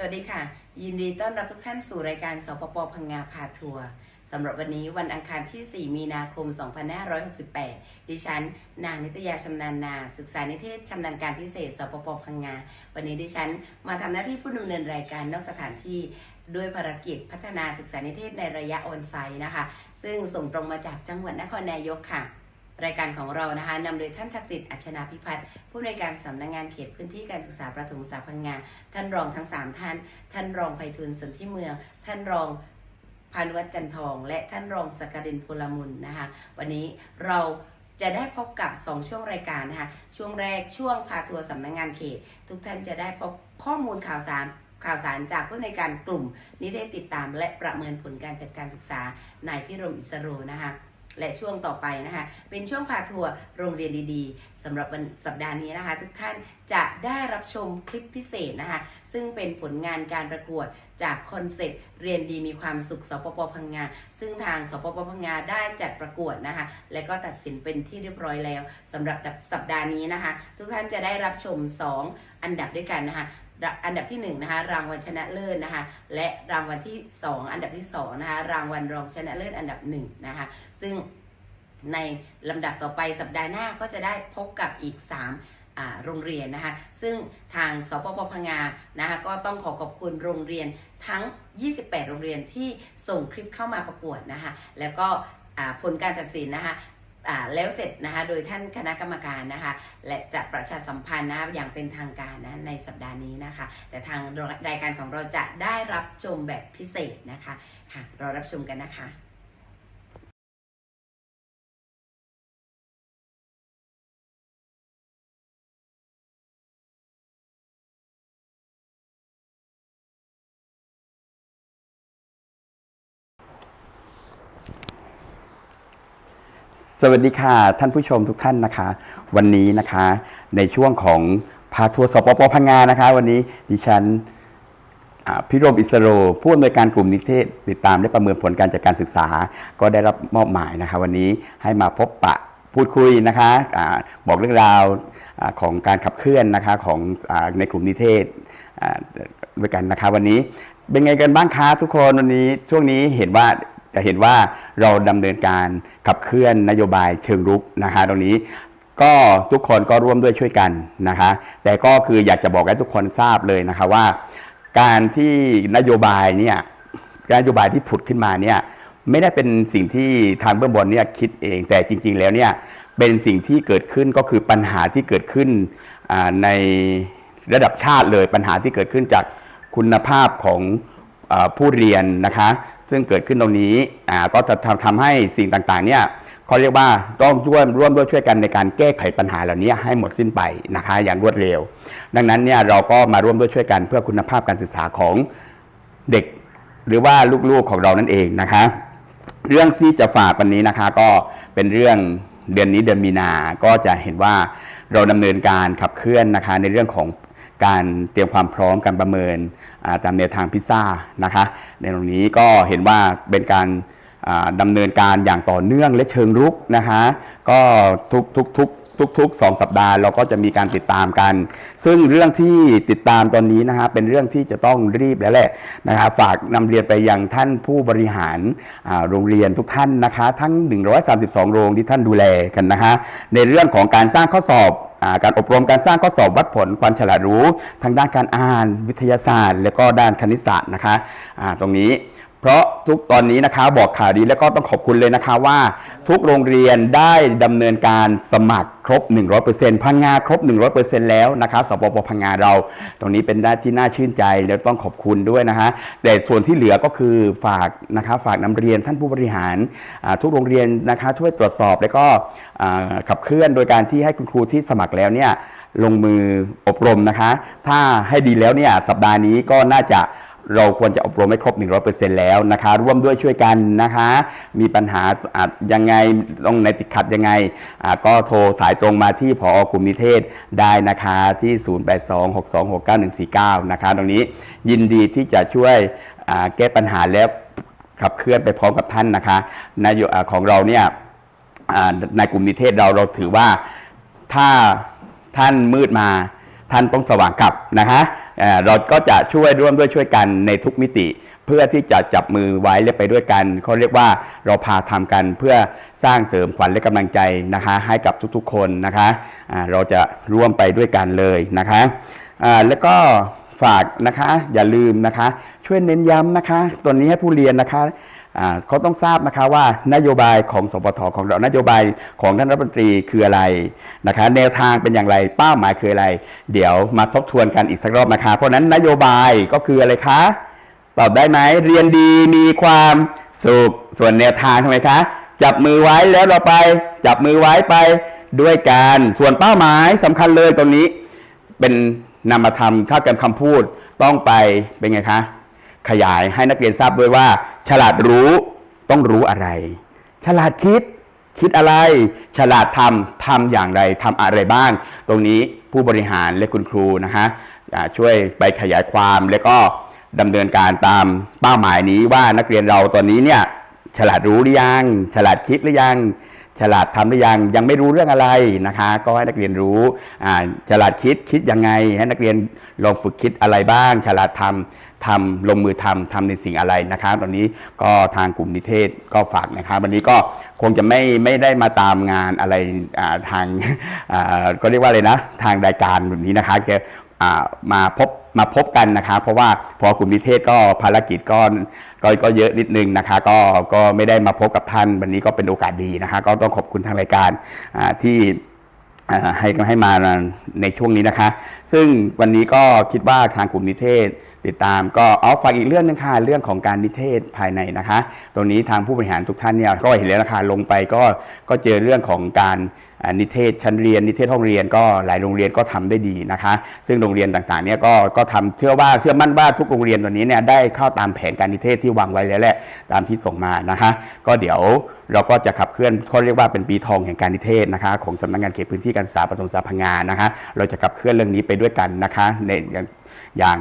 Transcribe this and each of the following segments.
สวัสดีค่ะ ยินดีต้อนรับทุกท่านสู่รายการสปปพังงาพาทัวร์สำหรับวันนี้วันอังคารที่ 4 มีนาคม 2568 ดิฉัน นางนิตยาชำนาญนา ศึกษานิเทศชำนาญการพิเศษ สปปพังงา วันนี้ดิฉันมาทำหน้าที่ผู้ดำเนินรายการนอกสถานที่ด้วยภารกิจพัฒนาศึกษานิเทศในระยะออนไซต์นะคะ ซึ่งส่งตรงมาจากจังหวัดนครนายกค่ะ รายการของเรานะคะนำโดยท่านทักษิณอัชนาพิพัฒน์ผู้อำนการสำนักงานเขตพื้นที่การศึกษาประถมศึกษาพังงาท่านรองทั้ง 3 ท่าน ท่านรองไพฑูรย์สนธิเมือง ท่านรองพานุวัฒน์จันทอง และท่านรองสกรินพลมุนนะคะ วันนี้เราจะได้พบกับ 2 ช่วงรายการนะคะ ช่วงแรกช่วงพาทัวร์สำนักงานเขต ทุกท่านจะได้พบข้อมูลข่าวสารข่าวสารจากผู้ในการกลุ่มนิเทศติดตาม และประเมินผลการจัดการศึกษานายพิรมอิสโรนะคะ และช่วงต่อไปนะคะ เป็นช่วงพาทัวร์โรงเรียนดีๆสำหรับสัปดาห์นี้นะคะ ทุกท่านจะได้รับชมคลิปพิเศษนะคะ ซึ่งเป็นผลงานการประกวด จากคอนเซ็ปต์เรียนดีมีความสุขสปปพังงา ซึ่งทางสปปพังงาได้จัดประกวดนะคะ และก็ตัดสินเป็นที่เรียบร้อยแล้วสำหรับสัปดาห์นี้นะคะ ทุกท่านจะได้รับชม 2 อันดับด้วยกันนะคะอันดับที่1นะคะรางวัลชนะเลิศนะคะ และรางวัลที่ 2 อันดับที่2นะคะรางวัลรองชนะเลิศอันดับ1นะคะ ซึ่งในลำดับต่อไปสัปดาห์หน้าก็จะได้พบกับอีก3า โรงเรียนนะคะ ซึ่งทางสปปพังงานะคะก็ต้องขอขอบคุณโรงเรียนทั้ง 28 โรงเรียนที่ส่งคลิปเข้ามาประกวดนะคะแล้วก็ผลการตัดสินนะคะแล้วเสร็จนะคะโดยท่านคณะกรรมการนะคะและจะประชาสัมพันธ์นะคะอย่างเป็นทางการนะในสัปดาห์นี้นะคะ แต่ทางรายการของเราจะได้รับชมแบบพิเศษนะคะค่ะรอรับชมกันนะคะ สวัสดีค่ะ ท่านผู้ชมทุกท่านนะคะ วันนี้นะคะในช่วงของพาทัวร์สปปพังงานะคะ วันนี้ดิฉันพิรมอิสโรผู้อำนวยการกลุ่มนิเทศติดตามและประเมินผลการจัดการศึกษา ก็ได้รับมอบหมายนะคะ วันนี้ให้มาพบปะพูดคุยนะคะอาบอกเรื่องราวอของการขับเคลื่อนนะคะของอในกลุ่มนิเทศด้วยกันนะคะ วันนี้เป็นไงกันบ้างคะทุกคนวันนี้ช่วงนี้เห็นว่า จะเห็นว่าเราดำเนินการขับเคลื่อนนโยบายเชิงรุกนะคะตรงนี้ก็ทุกคนก็ร่วมด้วยช่วยกันนะคะ แต่ก็คืออยากจะบอกให้ทุกคนทราบเลยนะคะว่า การที่นโยบายเนี่ยนโยบายที่ผุดขึ้นมาเนี่ยไม่ได้เป็นสิ่งที่ทางเบื้องบนเนี่ยคิดเองแต่จริง ๆ แล้วเนี่ยเป็นสิ่งที่เกิดขึ้นก็คือปัญหาที่เกิดขึ้นในระดับชาติเลยปัญหาที่เกิดขึ้นจากคุณภาพของอผู้เรียนนะคะ ซึ่งเกิดขึ้นตรงนี้อ่าก็จะทำให้สิ่งต่างๆเนี่ยเขาเรียกว่าต้องร่วมร่วมด้วยช่วยกันในการแก้ไขปัญหาเหล่านี้ให้หมดสิ้นไปนะคะอย่างรวดเร็ว ดังนั้นเนี่ยเราก็มาร่วมด้วยช่วยกันเพื่อคุณภาพการศึกษาของเด็ก หรือว่าลูกๆของเรานั่นเองนะคะ เรื่องที่จะฝากวันนี้นะคะ ก็เป็นเรื่องเดือนนี้เดือนมีนา ก็จะเห็นว่าเราดำเนินการขับเคลื่อนนะคะในเรื่องของ การเตรียมความพร้อมการประเมินตามแนวทางพิซซ่านะคะในตรงนี้ก็เห็นว่าเป็นการอ่าดำเนินการอย่างต่อเนื่องและเชิงรุกนะคะก็ทุกทุกทุกทุกๆสองสัปดาห์เราก็จะมีการติดตามกัน ซึ่งเรื่องที่ติดตามตอนนี้นะฮะเป็นเรื่องที่จะต้องรีบแล้วแหละนะคะฝากนำเรียนไปยังท่านผู้บริหารโรงเรียนทุกท่านนะคะ ทั้ง 132 โรงที่ท่านดูแลกันนะคะในเรื่องของการสร้างข้อสอบ การอบรมการสร้างข้อสอบวัดผลความฉลาดรู้ ทางด้านการอ่านวิทยาศาสตร์ และก็ด้านคณิตศาสตร์นะคะตรงนี้ เพราะทุกตอนนี้นะคะบอกข่าวดีแล้วก็ต้องขอบคุณเลยนะคะว่า ทุกโรงเรียนได้ดำเนินการสมัครครบ 100%พังงาครบ 100%แล้วนะคะสปปพังงาเรา ตรงนี้เป็นด้านที่น่าชื่นใจแล้วต้องขอบคุณด้วยนะคะแต่ส่วนที่เหลือก็คือฝากนะคะฝากนำเรียนท่านผู้บริหารทุกโรงเรียนนะคะช่วยตรวจสอบแล้วก็ขับเคลื่อนโดยการที่ให้คุณครูที่สมัครแล้วเนี่ยลงมืออบรมนะคะ ถ้าให้ดีแล้วเนี่ยสัปดาห์นี้ก็น่าจะ เราควรจะอบรมให้ครบ 100%แล้วนะคะ ร่วมด้วยช่วยกันนะคะ มีปัญหาอาจยังไงต้องในติดขัดยังไงก็โทรสายตรงมาที่ผอกลุ่มนิเทศได้นะคะที่ 0826269149 นะคะ ตรงนี้ยินดีที่จะช่วยแก้ปัญหาแล้วขับเคลื่อนไปพร้อมกับท่านนะคะนายของเราเนี่ยในกลุ่มนิเทศเราเราถือว่าถ้าท่านมืดมาท่านต้องสว่างกลับนะคะ เราก็จะช่วยร่วมด้วยช่วยกันในทุกมิติ เพื่อที่จะจับมือไว้และไปด้วยกันเขาเรียกว่าเราพาทำกันเพื่อสร้างเสริมขวัญและกำลังใจนะคะให้กับทุกๆคนนะคะะเราจะร่วมไปด้วยกันเลยนะคะะแล้วก็ฝากนะคะอย่าลืมนะคะ ช่วยเน้นย้ำนะคะ ตัวนี้ให้ผู้เรียนนะคะ เขาต้องทราบนะคะว่านโยบายของสปทของเรานโยบายของท่านรัฐมนตรีคืออะไรนะคะ แนวทางเป็นอย่างไรเป้าหมายคืออะไร เดี๋ยวมาทบทวนกันอีกสักรอบนะคะ เพราะนั้นนโยบายก็คืออะไรคะตอบได้ไหมเรียนดีมีความสุขส่วนแนวทางทำไมคะ จับมือไว้แล้วเราไป จับมือไว้ไปด้วยกันส่วนเป้าหมายสำคัญเลยตรงนี้ เป็นนามธรรมถ้ากันคำพูดต้องไปเป็นไงคะขยายให้นักเรียนทราบด้วยว่า ฉลาดรู้ต้องรู้อะไร ฉลาดคิดคิดอะไร ฉลาดทำทำอย่างไรทำอะไรบ้าง ตรงนี้ผู้บริหารและคุณครูนะฮะช่วยไปขยายความแล้วก็ดำเนินการตามเป้าหมายนี้ว่านักเรียนเราตอนนี้เนี่ยฉลาดรู้หรือยัง ฉลาดคิดหรือยัง ฉลาดทำหรือยังยังไม่รู้เรื่องอะไรนะคะ ก็ให้นักเรียนรู้ฉลาดคิดคิดยังไง ให้นักเรียนลองฝึกคิดอะไรบ้าง ฉลาดทำทำลงมือทำทำในสิ่งอะไรนะคะตอนนี้ก็ทางกลุ่มนิเทศก็ฝากนะคะวันนี้ก็คงจะไม่ไม่ได้มาตามงานอะไรทางก็เรียกว่าอะไรนะ ทางรายการแบบนี้นะคะแก มาพบมาพบกันนะคะเพราะว่าพอกลุ่มนิเทศก็ภารกิจก็ก็ก็เยอะนิดนึงนะคะก็ก็ไม่ได้มาพบกับท่านวันนี้ก็เป็นโอกาสดีนะคะ ก็ต้องขอบคุณทางรายการที่ ให้ให้มาในช่วงนี้นะคะ ซึ่งวันนี้ก็คิดว่าทางกลุ่มนิเทศ ติดตามก็เอาฝากอีกเรื่องหนึงค่ะเรื่องของการนิเทศภายในนะคะ ตรงนี้ทางผู้บริหารทุกท่านเนี่ยก็เห็นแล้วนะคะลงไปก็ก็เจอเรื่องของการนิเทศชั้นเรียน นิเทศห้องเรียนก็หลายโรงเรียนก็ทำได้ดีนะคะ ซึ่งโรงเรียนต่างๆเนี่ยก็ก็ทำเชื่อว่าเชื่อมั่นว่าทุกโรงเรียนตัวนี้เนี่ยได้เข้าตามแผนการนิเทศที่วางไว้แล้วแหละตามที่ส่งมานะคะ ก็เดี๋ยว เราก็จะขับเคลื่อนเขาเรียกว่าเป็นปีทองแห่งการนิเทศนะคะของสำนักงานเขตพื้นที่การศึกษาปฐมศึกษาพังงานนะคะ เราจะขับเคลื่อนเรื่องนี้ไปด้วยกันนะคะในอย่างอย่าง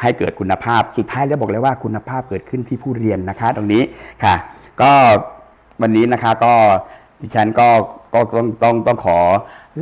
ให้เกิดคุณภาพสุดท้ายแล้วบอกเลยว่าคุณภาพเกิดขึ้นที่ผู้เรียนนะคะ ตรงนี้ค่ะ ก็วันนี้นะคะก็ดิฉันก็ก็ต้องต้องต้องขอ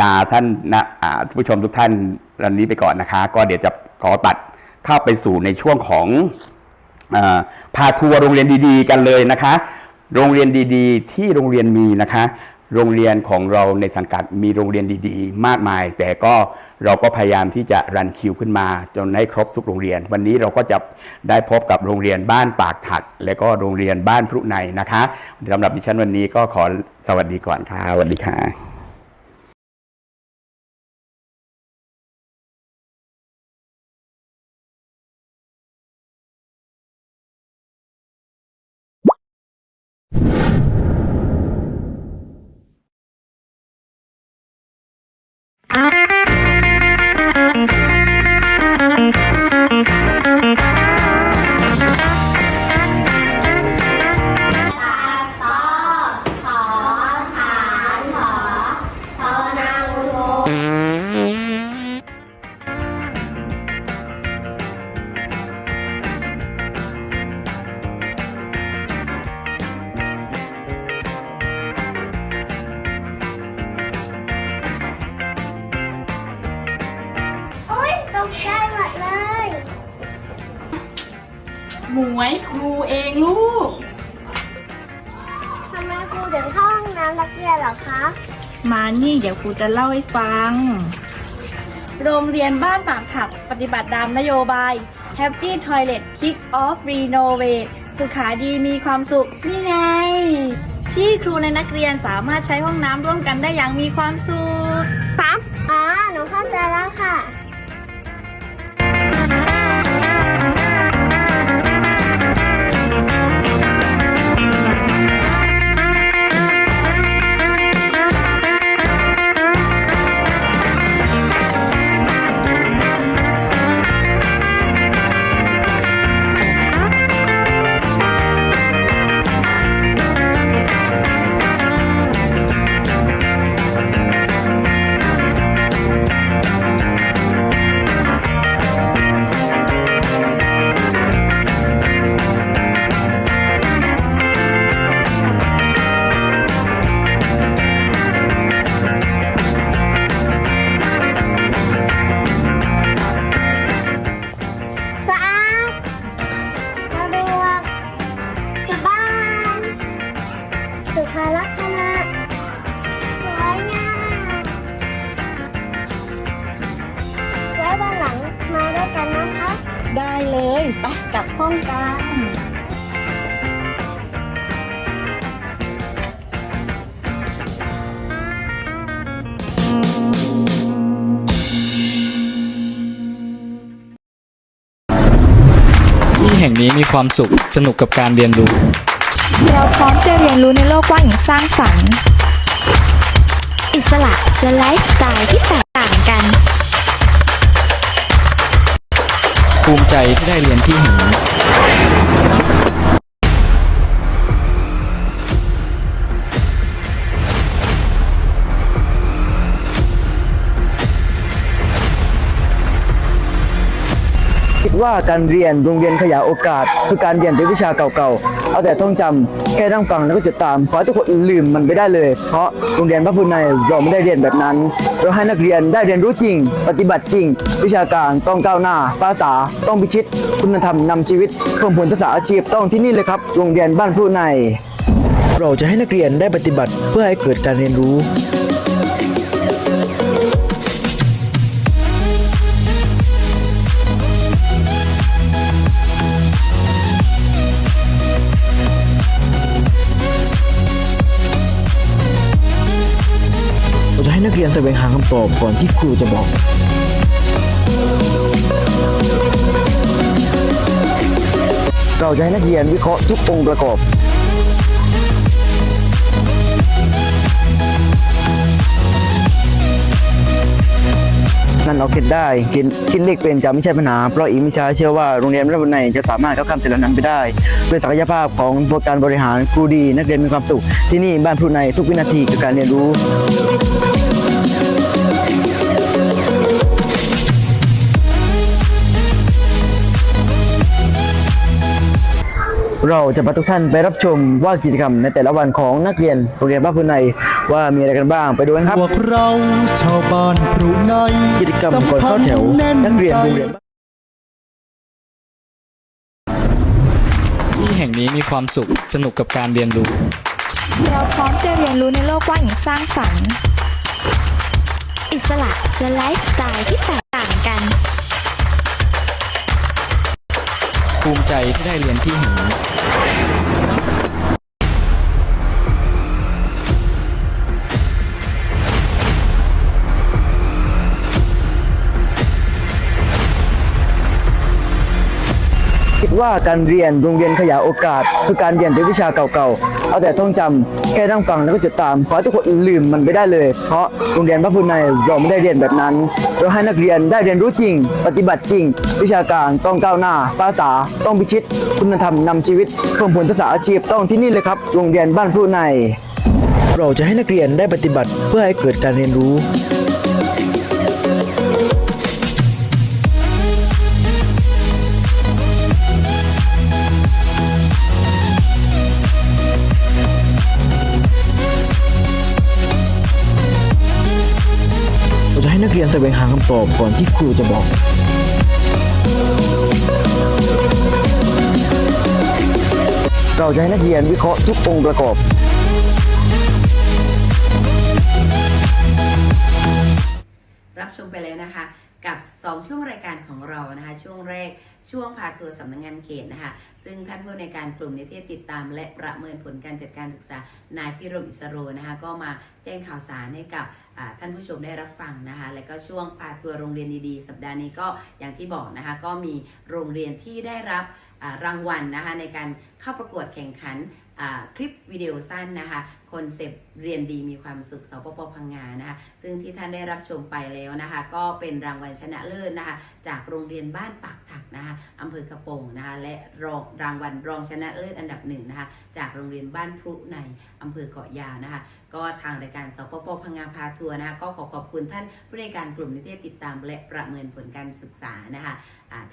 ลาท่านนะผู้ชมทุกท่านวันนี้ไปก่อนนะคะ ก็เดี๋ยวจะขอตัดเข้าไปสู่ในช่วงของอพาทัวร์โรงเรียนดี ๆ กันเลยนะคะ โรงเรียนดีๆ ที่โรงเรียนมีนะคะ โรงเรียนของเราในสังกัดมีโรงเรียนดีๆ มากมาย แต่ก็เราก็พยายามที่จะรันคิวขึ้นมา จนให้ครบทุกโรงเรียน วันนี้เราก็จะได้พบกับโรงเรียนบ้านปากถัด และก็โรงเรียนบ้านพรุในนะคะสำหรับดิฉันวันนี้ก็ขอสวัสดีก่อนค่ะสวัสดีค่ะ หมวยครูเองลูก ทำไมครูถึงเข้าห้องน้ำนักเรียนเหรอคะ มานี่เดี๋ยวครูจะเล่าให้ฟัง โรงเรียนบ้านปากถับปฏิบัติตามนโยบาย Happy Toilet Kick Off Renovate สุขาดีมีความสุข นี่ไง ที่ครูและนักเรียนสามารถใช้ห้องน้ำร่วมกันได้อย่างมีความสุขครับอ๋อ หนูเข้าใจแล้ว ห่งนี้มีความสุขสนุกกับการเรียนรู้ เราพร้อมจะเรียนรู้ในโลกกว้างอย่างสร้างสรรค์ อิสระและไลฟ์สไตล์ที่แตกต่างกัน ภูมิใจที่ได้เรียนที่แห่งนี้ ว่าการเรียนโรงเรียนขยายโอกาส คือการเรียนแต่วิชาเก่าๆ เอาแต่ท่องจำแค่นั่งฟังแล้วก็จดตาม ขอให้ทุกคนลืมมันไปได้เลย เพราะโรงเรียนพระพุทธในเราไม่ได้เรียนแบบนั้น เราให้นักเรียนได้เรียนรู้จริง ปฏิบัติจริง วิชาการต้องก้าวหน้า ภาษาต้องพิชิต คุณธรรมนำชีวิตเพิ่มผลทักษะอาชีพต้องที่นี่เลยครับ โรงเรียนบ้านผู้ในเราจะให้นักเรียนได้ปฏิบัติเพื่อให้เกิดการเรียนรู้ จะให้นักเรียนแสวงหาคำตอบก่อนที่ครูจะบอก เราจะให้นักเรียนวิเคราะห์ทุกองค์ประกอบ นั่นเอาคิดได้คิดคิดเลขเป็นจะไม่ใช่ปัญหา เพราะอีมิชาเชื่อว่าโรงเรียนรัฐบุญในจะสามารถเข้าข้ามสิ่งเหล่านั้นไปได้ ด้วยศักยภาพของตัวการบริหารครูดี นักเรียนมีความสุขที่นี่บ้านพรุในทุกวินาทีคือการเรียนรู้ เราจะพาทุกท่านไปรับชมว่ากิจกรรมในแต่ละวันของนักเรียนโรงเรียนบ้านพรุในว่ามีอะไรกันบ้างไปดูกันครับพวกเราชาวบ้านพรุในกิจกรรมก่อนเข้าแถวนักเรียนโรงเรียนที่แห่งนี้มีความสุขสนุกกับการเรียนรู้ เราพร้อมจะเรียนรู้ในโลกกว้างอย่างสร้างสรรค์ อิสระและไลฟ์สไตล์ที่แตกต่างกัน ภูมิใจที่ได้เรียนที่แห่งนี้ คิดว่าการเรียนโรงเรียนขยายโอกาส คือการเรียนแต่วิชาเก่าๆ เอาแต่ท่องจำแค่นั่งฟังแล้วก็จดตาม ขอให้ทุกคนลืมมันไปได้เลย เพราะโรงเรียนพระพุทธในเราไม่ได้เรียนแบบนั้น เราให้นักเรียนได้เรียนรู้จริง ปฏิบัติจริง วิชาการต้องก้าวหน้า ภาษาต้องพิชิต คุณธรรมนำชีวิตเพิ่มผลทักษะอาชีพต้องที่นี่เลยครับ โรงเรียนบ้านผู้ใน เราจะให้นักเรียนได้ปฏิบัติเพื่อให้เกิดการเรียนรู้ รียนแสวงหาคำตอบก่อนที่ครูจะบอกเราจะให้นักเรียนวิเคราะห์ทุกองค์ประกอบ รับชมไปแล้วนะคะ กับ 2 ช่วงรายการของเรานะคะ ช่วงแรกช่วงพาทัวร์สำนักงงานเขตนะคะ ซึ่งท่านผู้ในการกลุ่มนิเทศติดตาม และประเมินผลการจัดการศึกษานายพิรมอิสโรนะคะ ก็มาแจ้งข่าวสารให้กับท่านผู้ชมได้รับฟังนะคะ และก็ช่วงพาทัวร์โรงเรียนดีๆ สัปดาห์นี้ก็อย่างที่บอกนะคะ ก็มีโรงเรียนที่ได้รับรางวัลนะคะในการเข้าประกวดแข่งขันคลิปวิดีโอสั้นนะคะคอนเซปต์เรียนดีมีความสุขสปปพังงานะคะซึ่งที่ท่านได้รับชมไปแล้วนะคะ ก็เป็นรางวัลชนะเลิศนะคะ จากโรงเรียนบ้านปากถักนะคะอำเภอกระโปงนะคะและรองรางวัลรองชนะเลิศอันดับหนึ่งนะคะจากโรงเรียนบ้านพรุในอำเภอเกาะยาวนะคะก็ทางรายการสปปพังงาพาทัวร์นะคะก็ขอขอบคุณท่านผู้ในการกลุ่มนิเทศติดตามและประเมินผลการศึกษานะคะ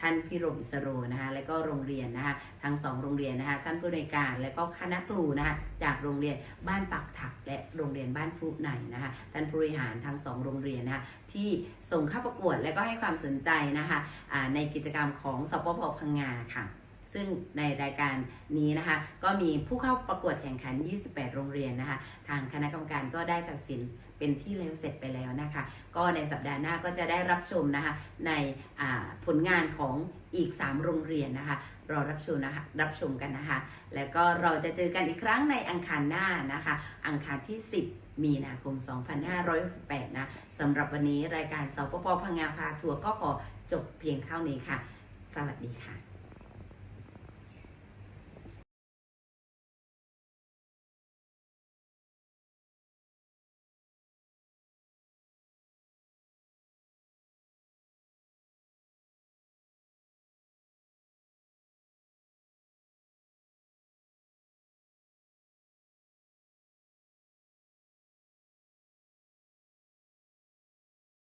ท่านพิรมอิสโรนะคะและก็โรงเรียนนะคะทั้งสองโรงเรียนนะคะท่านผู้ในการและก็คณะครูนะคะจากโรงเรียนบ้านปักถักและโรงเรียนบ้านพรุในนะคะท่านผู้บริหารทั้งสองโรงเรียนนะคะที่ส่งเข้าประกวดและก็ให้ความสนใจนะคะอ่าในกิจกรรมของสปปพังงาค่ะซึ่งในรายการนี้นะคะก็มีผู้เข้าประกวดแข่งขัน 28 โรงเรียนนะคะ ทางคณะกรรมการก็ได้ตัดสินเป็นที่แล้วเสร็จไปแล้วนะคะ ก็ในสัปดาห์หน้าก็จะได้รับชมนะคะในผลงานของ อีก 3 โรงเรียนนะคะ รอรับชมนะคะ รับชมกันนะคะ แล้วก็เราจะเจอกันอีกครั้งในอังคารหน้านะคะ อังคารที่ 10 มีนาคม 2568 นะสำหรับวันนี้รายการสปปพังงาพาทัวร์ก็ขอจบเพียงเท่านี้ค่ะ สวัสดีค่ะ